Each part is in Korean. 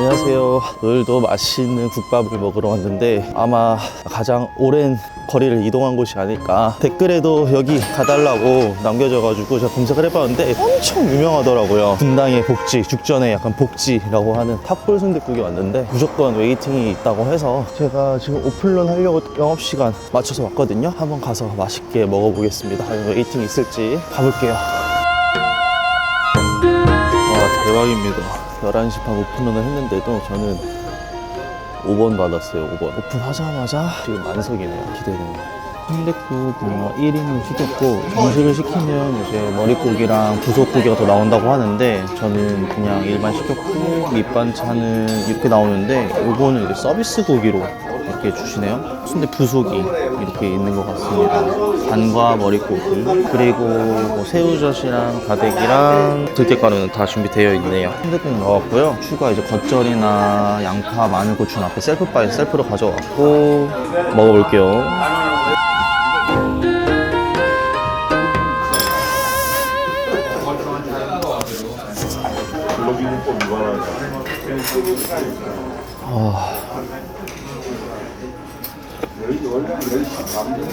안녕하세요. 오늘도 맛있는 국밥을 먹으러 왔는데 아마 가장 오랜 거리를 이동한 곳이 아닐까. 댓글에도 여기 가달라고 남겨져가지고 제가 검색을 해봤는데 엄청 유명하더라고요. 분당의 복지, 죽전의 약간 복지라고 하는 탑골 순댓국이 왔는데 무조건 웨이팅이 있다고 해서 제가 지금 오픈런 하려고 영업시간 맞춰서 왔거든요. 한번 가서 맛있게 먹어보겠습니다. 과연 웨이팅 있을지 가볼게요. 와 대박입니다 11시 반 오픈런을 했는데도 저는 5번 받았어요 5번. 오픈하자마자 지금 만석이네요. 기대되네요. 순댓국 뭐 1인을 시켰고 정식을 시키면 이제 머릿고기랑 부속고기가 더 나온다고 하는데 저는 그냥 일반 시켰고 밑반찬은 이렇게 나오는데 요거는 이제 서비스 고기로 이렇게 주시네요. 순대 부속이 이렇게 있는 것 같습니다. 간과 머릿고기 그리고 뭐 새우젓이랑 다대기랑 들깨가루는 다 준비되어 있네요. 순댓국 넣었고요. 추가 이제 겉절이나 양파, 마늘, 고추는 앞에 셀프바에 셀프로 가져왔고 먹어볼게요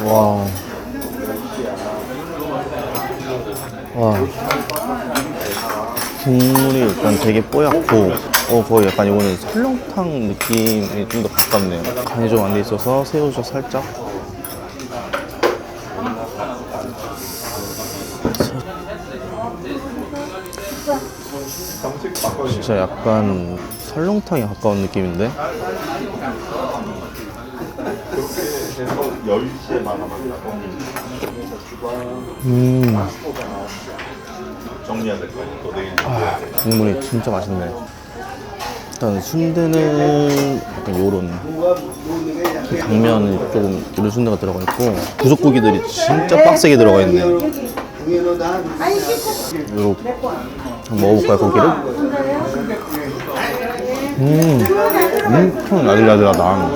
와. 와. 국물이 일단 되게 뽀얗고, 어, 거의 약간 이거는 설렁탕 느낌이 좀더 가깝네요. 간이 좀 안 돼 있어서 새우젓 살짝. 진짜 약간 설렁탕에 가까운 느낌인데? 10시에 만나봤다고 음. 정리해야 될 거 아니야 아, 국물이 진짜 맛있네. 일단 순대는 약간 요런 그 당면은 조금 이런 순대가 들어가 있고 부속고기들이 진짜 빡세게 들어가 있네. 요렇게 한번 먹어볼까요 고기를? 음, 엄청 나들나들하다.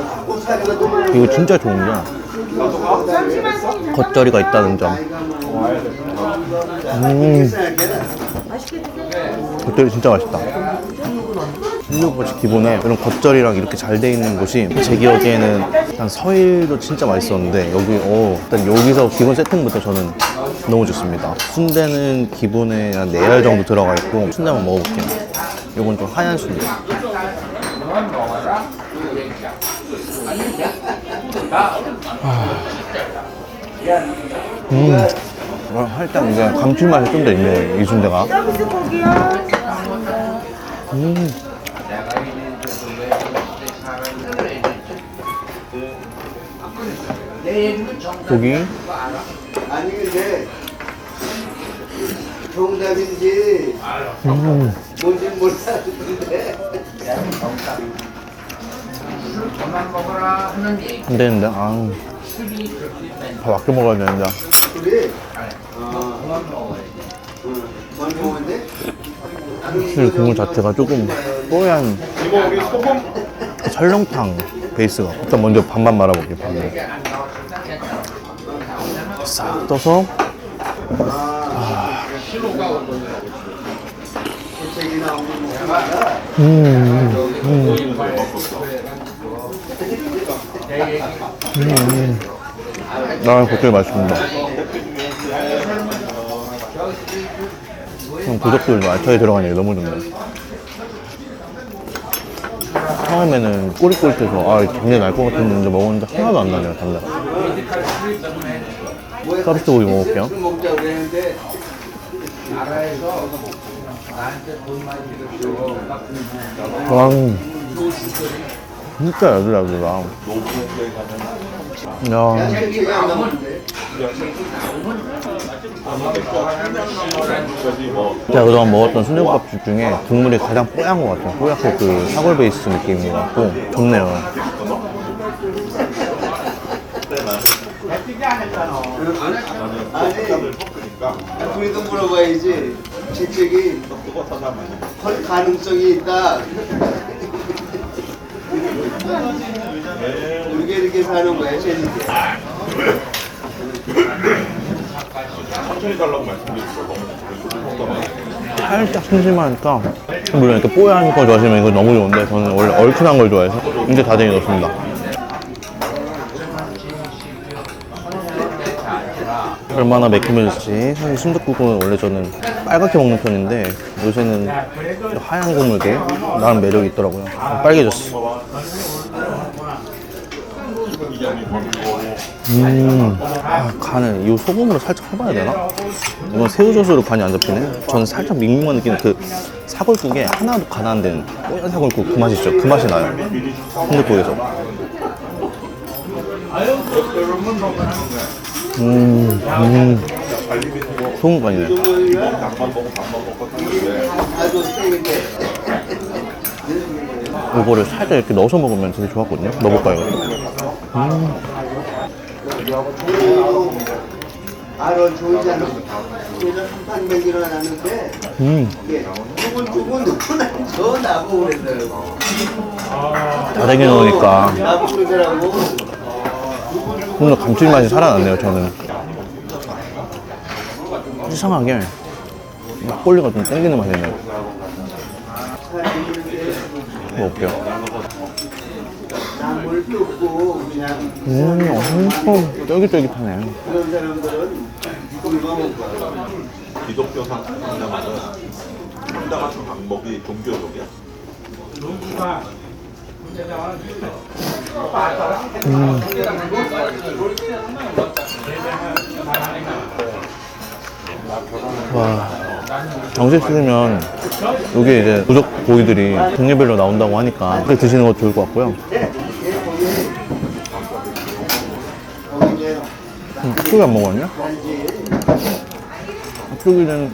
이거 진짜 좋은 게 겉절이가 있다는 점. 음. 겉절이 진짜 맛있다. 순두부집 기본에 이런 겉절이랑 이렇게 잘 돼 있는 곳이 제 기억에는 한 서일도 진짜 맛있었는데 여기 어 일단 여기서 기본 세팅부터 저는 너무 좋습니다. 순대는 기본에 한 4알 정도 들어가 있고 순대 한번 먹어볼게요. 이건 좀 하얀 순대. 음. 어, 살짝 이제 감칠맛이 좀 더 있네 이 순대가. 서비스 고기요. 음. 고기 아니 근데 정답인지 음. 뭔지 몰랐는데 안 되는데 아 우다 아껴 먹어야 되는데. 우리 어, 응, 많이 먹었는데 확실히 국물 자체가 조금 뽀얀 설렁탕 베이스가 일단 먼저 반만 말아볼게요 반만 싹 떠서. 거야 음, 음. 음. 나랑 겉절이 맛있습니다. 형 부적들도 알차게 들어가는 게 너무 좋네. 처음에는 꼬릿꼬릿해서 아 장내 날것 같았는데 먹었는데 하나도 안 나네요 장내 서비스 고기 먹자 그랬는데 와 진짜 야들야들하다 야. 제가 그동안 먹었던 순대국밥집 중에 국물이 가장 뽀얀 것 같아요. 뽀얗고 그 사골 베이스 느낌이 같고 좋네요. 아니 우리도 물어봐야지. 책책이 할 가능성이 있다 이렇게 이렇게 사는 거야 재밌게 천천히 달라고 말씀드렸어 살짝 심심하니까 물론 이렇게 뽀얀 거 좋아하시면 이거 너무 좋은데 저는 원래 얼큰한 걸 좋아해서 이제 다쟁이 넣습니다. 얼마나 매콤해질지. 사실 순댓국은 원래 저는 빨갛게 먹는 편인데 요새는 하얀 국물게 나름 매력이 있더라고요. 빨개졌어 음, 아, 간을 이 소금으로 살짝 해봐야 되나? 이건 새우젓으로 간이 안 잡히네. 저는 살짝 밍밍한 느낌, 그 사골국에 하나도 간안된 뽀얀 사골국 그맛 있죠? 그 맛이 나요. 순댓국에서. 음, 음. 소금 간이네. 이거를 살짝 이렇게 넣어서 먹으면 되게 좋았거든요. 넣어볼까요? 알아 좋잖아. 그래서 한판 먹이러 나는데 음, 이게 누구나 저 나보고 그러더라고. 다대기 넣으니까 나보고 그러더라고. 좀더 감칠맛이 살아났네요, 저는. 이상하게 막걸리가 좀 땡기는 맛이 네요 먹어볼게요. 나물 뜯고 그냥 음, 엄청 쫄깃쫄깃하네. 그런 사람들은 굶어 먹고. 기독교 상담하는 상담 같은 방법이 종교적이야. 와. 정식 쓰면 이게 이제 부족 고기들이 종류별로 나온다고 하니까 그렇게 드시는 것도 좋을 것 같고요. 거기 이제 음, 풀기 안 먹었냐? 풀기는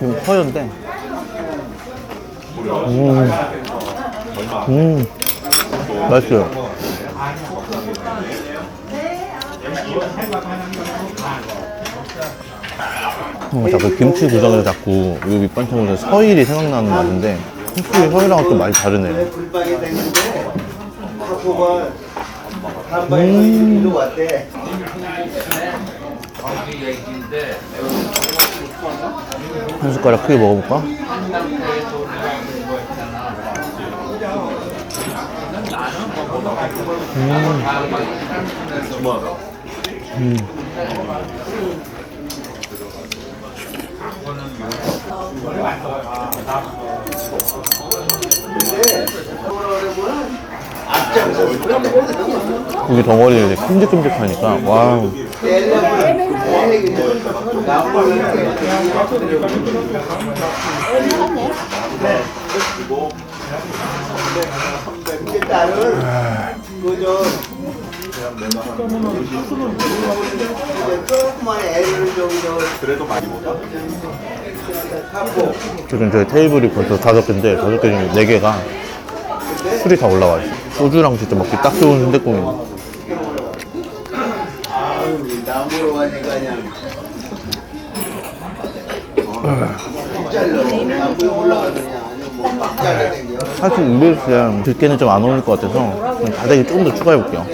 좀 허연데. 음, 음, 맛있어요. 어, 자꾸 김치 구성에서 자꾸 이 밑반찬으로 서일이 생각나는 맛인데 확실히 서일하고 좀 많이 다르네요. 불방이 됐는데 하포가 한 숟가락 크게 먹어볼까? 근데 고기 덩어리가 이제 큼직큼직하니까 와우. 지금 저희 테이블이 벌써 다섯 개인데 다섯 개 중에 네 개가 술이 다 올라와 있어. 소주랑 진짜 먹기 딱 좋은 잘라댕겨 사실 때 들깨는 좀 안 어울릴 것 같아서 그냥 다대기 조금 더 추가해 볼게요.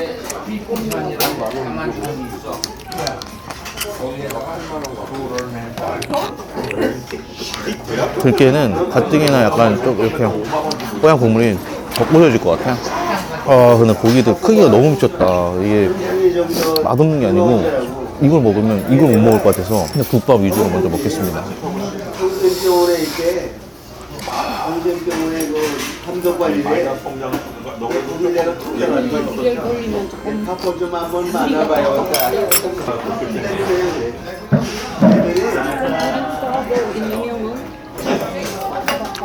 들깨는 가뜩이나 약간 좀 이렇게 뽀얀 국물이 더 꼬여질 것 같아. 아 근데 고기도 크기가 너무 미쳤다. 이게 맛없는 게 아니고 이걸 먹으면 이걸 못 먹을 것 같아서 그냥 국밥 위주로 먼저 먹겠습니다. 만나봐요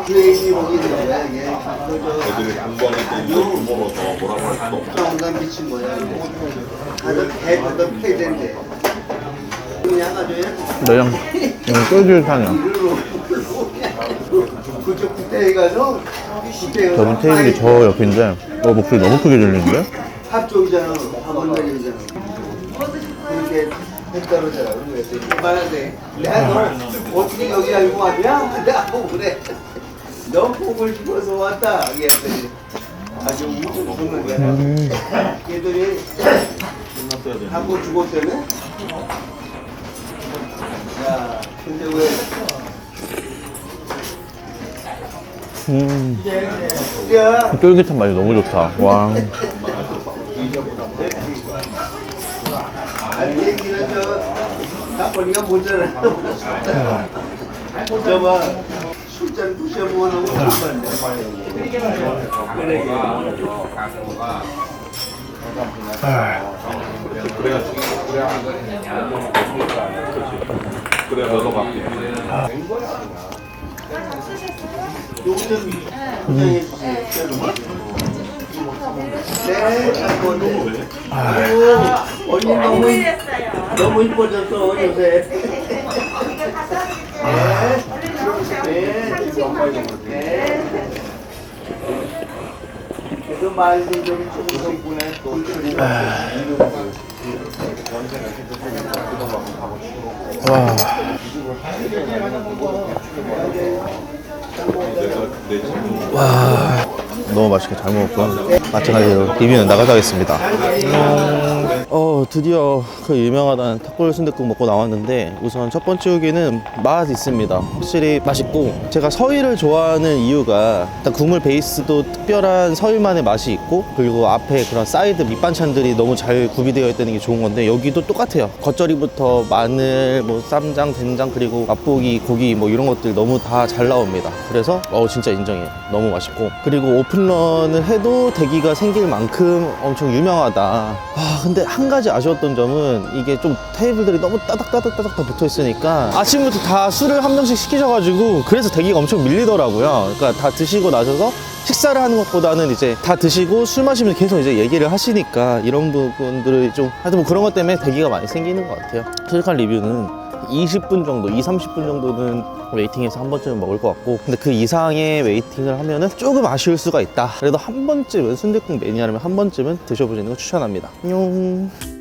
이게 애들이 공부하는 때 이거 부모로서 뭐라고 할 수도 없죠. 정감 미친 거야. 가서 대부분 폐대인데 그냥 아주 매장 그냥 쫄깃하냐? 그쪽 국대에 가서 저분 테이블이 저 옆인데 어 목소리 너무 크게 들리는데? 합쪽이잖아. 한번날이잖아. 이렇게 헷갈리잖아 그랬더니 말하는데. 내가 너 어떻게 여기 알고 왔냐? 내가 보고 그래 너 보고 싶어서 왔다 그랬더니 아주 우쭈 죽는 거야 얘들이. 하고 죽었다며? 야 근데 왜 음, 야, 쫄깃한 맛이 너무 좋다. 와. 아니 얘기는 저 나쁜이가 못잖아. 저봐 부셔먹어놓고 정말 그래야 그래야 너도 포장해 주세요. 네, 언니 너무 이- 너무 이뻐졌어 요새. 네, 네, 네. 그래도 말도 좀 조금 또 와. 와. 너무 맛있게 잘 먹었고 마찬가지로 리뷰는 나가서 하겠습니다. 음, 어 드디어 그 유명하다는 탁골 순댓국 먹고 나왔는데 우선 첫 번째 후기는 맛 있습니다. 확실히 맛있고 제가 서희를 좋아하는 이유가 일단 국물 베이스도 특별한 서희만의 맛이 있고 그리고 앞에 그런 사이드 밑반찬들이 너무 잘 구비되어 있다는 게 좋은 건데 여기도 똑같아요. 겉절이부터 마늘, 뭐 쌈장, 된장 그리고 맛보기, 고기 뭐 이런 것들 너무 다 잘 나옵니다. 그래서 어 진짜 인정해요. 너무 맛있고 그리고 오픈런을 해도 대기가 생길 만큼 엄청 유명하다. 아 근데 한 가지 아쉬웠던 점은 이게 좀 테이블들이 너무 따닥따닥따닥 다 붙어 있으니까 아침부터 다 술을 한 병씩 시키셔가지고 그래서 대기가 엄청 밀리더라고요. 그러니까 다 드시고 나셔서 식사를 하는 것보다는 이제 다 드시고 술 마시면서 계속 이제 얘기를 하시니까 이런 부분들이 좀 하여튼 뭐 그런 것 때문에 대기가 많이 생기는 것 같아요. 솔직한 리뷰는 20분 정도, 2, 30분 정도는 웨이팅해서 한 번쯤은 먹을 것 같고 근데 그 이상의 웨이팅을 하면은 조금 아쉬울 수가 있다. 그래도 한 번쯤은 순댓국 매니아라면 한 번쯤은 드셔보시는 거 추천합니다. 안녕.